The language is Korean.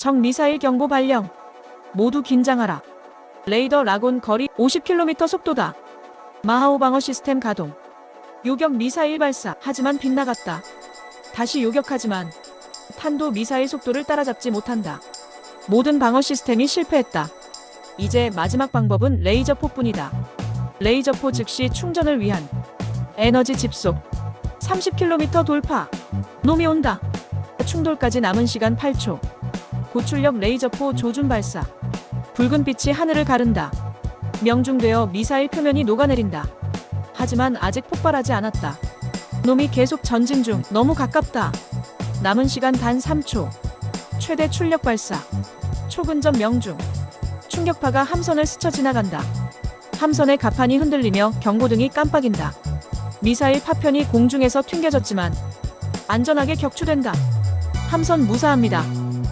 적 미사일 경보 발령. 모두 긴장하라. 레이더 라곤 거리 50km 속도다. 마하오 방어 시스템 가동. 요격 미사일 발사. 하지만 빗나갔다. 다시 요격하지만 탄도 미사일 속도를 따라잡지 못한다. 모든 방어 시스템이 실패했다. 이제 마지막 방법은 레이저포뿐이다. 레이저포 즉시 충전을 위한 에너지 집속 30km 돌파. 놈이 온다. 충돌까지 남은 시간 8초. 고출력 레이저포 조준 발사. 붉은 빛이 하늘을 가른다. 명중되어 미사일 표면이 녹아내린다. 하지만 아직 폭발하지 않았다. 놈이 계속 전진 중 너무 가깝다. 남은 시간 단 3초. 최대 출력 발사. 초근접 명중. 충격파가 함선을 스쳐 지나간다. 함선의 가판이 흔들리며 경고등이 깜빡인다. 미사일 파편이 공중에서 튕겨졌지만 안전하게 격추된다. 함선 무사합니다.